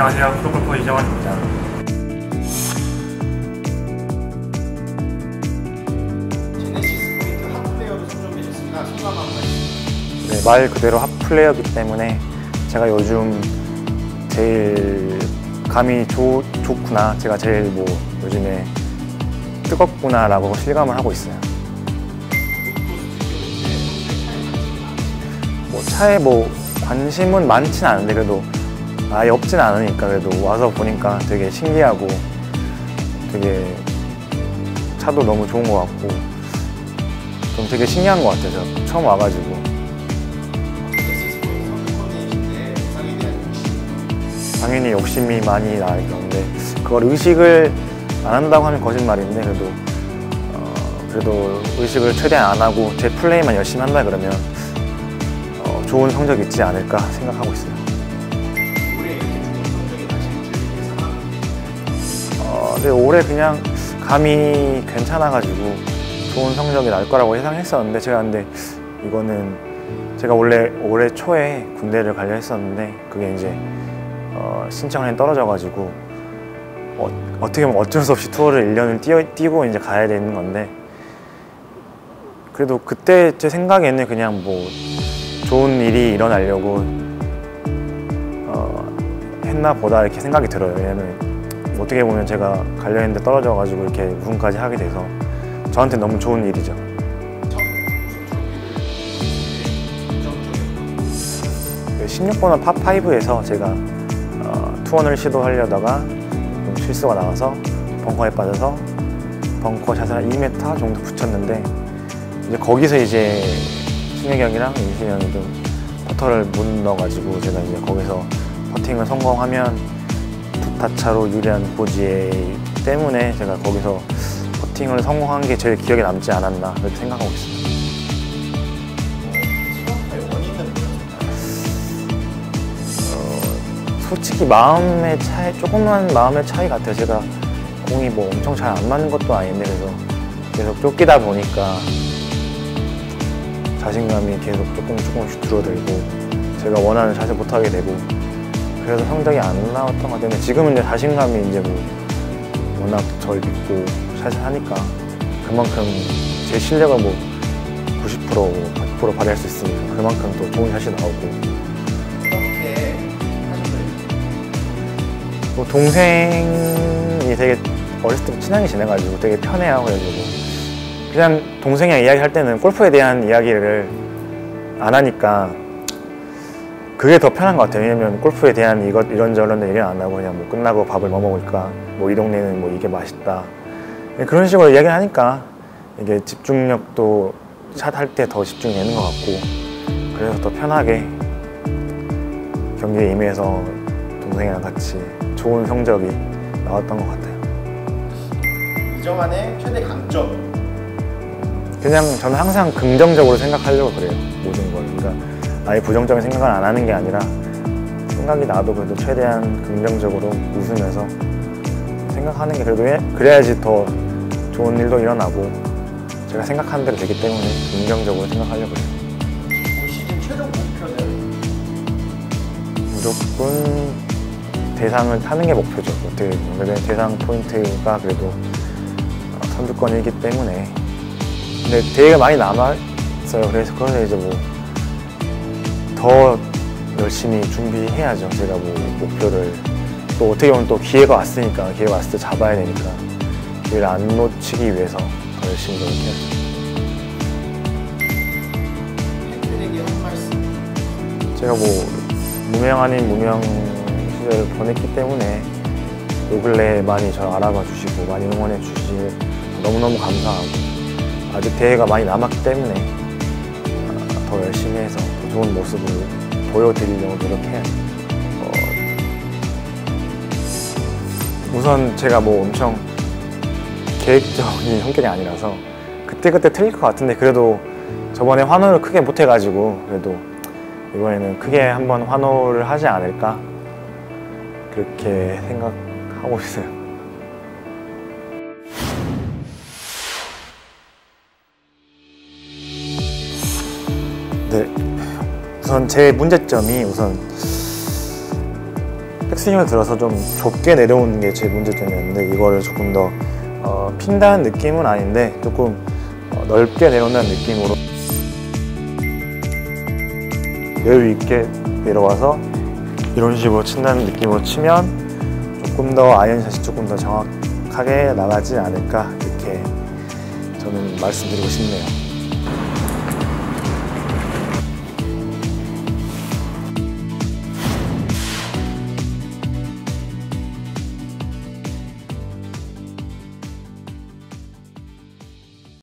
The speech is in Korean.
안녕하세요. 프로골퍼 이정환입니다. 제네시스 포인트 핫플레이어로 선정되셨습니다. 소감 한 말씀. 네, 말 그대로 핫플레이어이기 때문에 제가 요즘 제일 감이 좋, 좋구나 제가 제일 뭐 요즘에 뜨겁구나 라고 실감을 하고 있어요 뭐 차에 뭐 관심은 많진 않은데 그래도 아예 없진 않으니까 그래도 와서 보니까 되게 신기하고 되게 차도 너무 좋은 것 같고 좀 되게 신기한 것 같아요 저 처음 와가지고. 당연히 욕심이 많이 나있는데 그걸 의식을 안 한다고 하면 거짓말인데 그래도 어, 그래도 의식을 최대한 안 하고 제 플레이만 열심히 한다 그러면 어, 좋은 성적 있지 않을까 생각하고 있어요. 근데 올해 그냥 감이 괜찮아가지고 좋은 성적이 날 거라고 예상했었는데 제가 근데 이거는 제가 원래 올해 초에 군대를 가려 했었는데 그게 이제 어, 신청이 떨어져가지고 어, 어떻게 보면 어쩔 수 없이 투어를 1년을 뛰어, 뛰고 이제 가야 되는 건데 그래도 그때 제 생각에는 그냥 뭐 좋은 일이 일어나려고 어, 했나 보다 이렇게 생각이 들어요. 왜냐면 어떻게 보면 제가 가려 했는데 떨어져가지고 이렇게 우승까지 하게 돼서 저한테 너무 좋은 일이죠. 긍정적인 16번은 파5에서 제가 어, 투원을 시도하려다가 좀 실수가 나와서 벙커에 빠져서 벙커 샷을 2m 정도 붙였는데 이제 거기서 이제 신혁이 형이랑 이신이 형이 좀 퍼터를 못 넣어가지고 제가 이제 거기서 퍼팅을 성공하면 두타 차로 유리한 포지에 때문에 제가 거기서 퍼팅을 성공한 게 제일 기억에 남지 않았나 그렇게 생각하고 있습니다. 뭐였을까요? 솔직히 마음의 차이, 조금만 마음의 차이 같아요. 제가 공이 뭐 엄청 잘 안 맞는 것도 아닌데 그래서 계속 쫓기다 보니까 자신감이 계속 조금 조금씩 줄어들고 제가 원하는 샷을 못하게 되고 그래서 성적이 안 나왔던 것 같은데 지금은 이제 자신감이 이제 뭐 워낙 절 믿고 샷을 하니까 그만큼 제 실력을 뭐 90% 100% 발휘할 수 있으니까 그만큼 또 좋은 샷이 나오고? 뭐 동생이 되게 어렸을 때부터 친하게 지내가지고 되게 편해요 그래가지고 그냥 동생이랑 이야기할 때는 골프에 대한 이야기를 안 하니까 그게 더 편한 것 같아요 왜냐면 골프에 대한 이것 이런저런 얘기를 안 하고 그냥 뭐 끝나고 밥을 뭐 먹을까 뭐 이 동네는 뭐 이게 맛있다 그런 식으로 이야기를 하니까 이게 집중력도 샷할 때 더 집중이 되는 것 같고 그래서 더 편하게 경기에 임해서 동생이랑 같이 좋은 성적이 나왔던 것 같아요. 이정환의 최대 강점. 그냥 저는 항상 긍정적으로 생각하려고 그래요. 모든 걸. 그러니까 아예 부정적인 생각을 안 하는 게 아니라 생각이 나도 그래도 최대한 긍정적으로 웃으면서 생각하는 게 그래도 해- 그래야지 더 좋은 일도 일어나고 제가 생각하는 대로 되기 때문에 긍정적으로 생각하려고 해요. 올 시즌 최종 목표는 무조건 대상을 타는 게 목표죠. 어떻게 보면 왜냐면 대상 포인트가 그래도 어, 선두권이기 때문에 근데 대회가 많이 남았어요. 그래서 그래서 이제 뭐 더 열심히 준비해야죠. 제가 뭐 목표를 또 어떻게 보면 또 기회가 왔으니까 기회가 왔을 때 잡아야 되니까 기회를 안 놓치기 위해서 더 열심히 노력해야죠. 제가 뭐 무명 아닌 무명 시절을 보냈기 때문에 요 근래 많이 저를 알아봐 주시고 많이 응원해 주시 너무너무 감사하고 아직 대회가 많이 남았기 때문에 아, 더 열심히 해서 더 좋은 모습을 보여드리려고 노력해야죠. 어, 우선 제가 뭐 엄청 계획적인 성격이 아니라서 그때그때 틀릴 것 같은데 그래도 저번에 환호를 크게 못 해가지고 그래도 이번에는 크게 한번 환호를 하지 않을까 그렇게 생각하고 있어요. 네, 우선 제 문제점이 우선 백스윙을 들어서 좀 좁게 내려오는 게 제 문제점이었는데 이거를 조금 더 어, 핀다는 느낌은 아닌데 조금 어, 넓게 내려온다는 느낌으로 여유 있게 내려와서 이런 식으로 친다는 느낌으로 치면 조금 더 아이언샷이 조금 더 정확하게 나가지 않을까 이렇게 저는 말씀드리고 싶네요.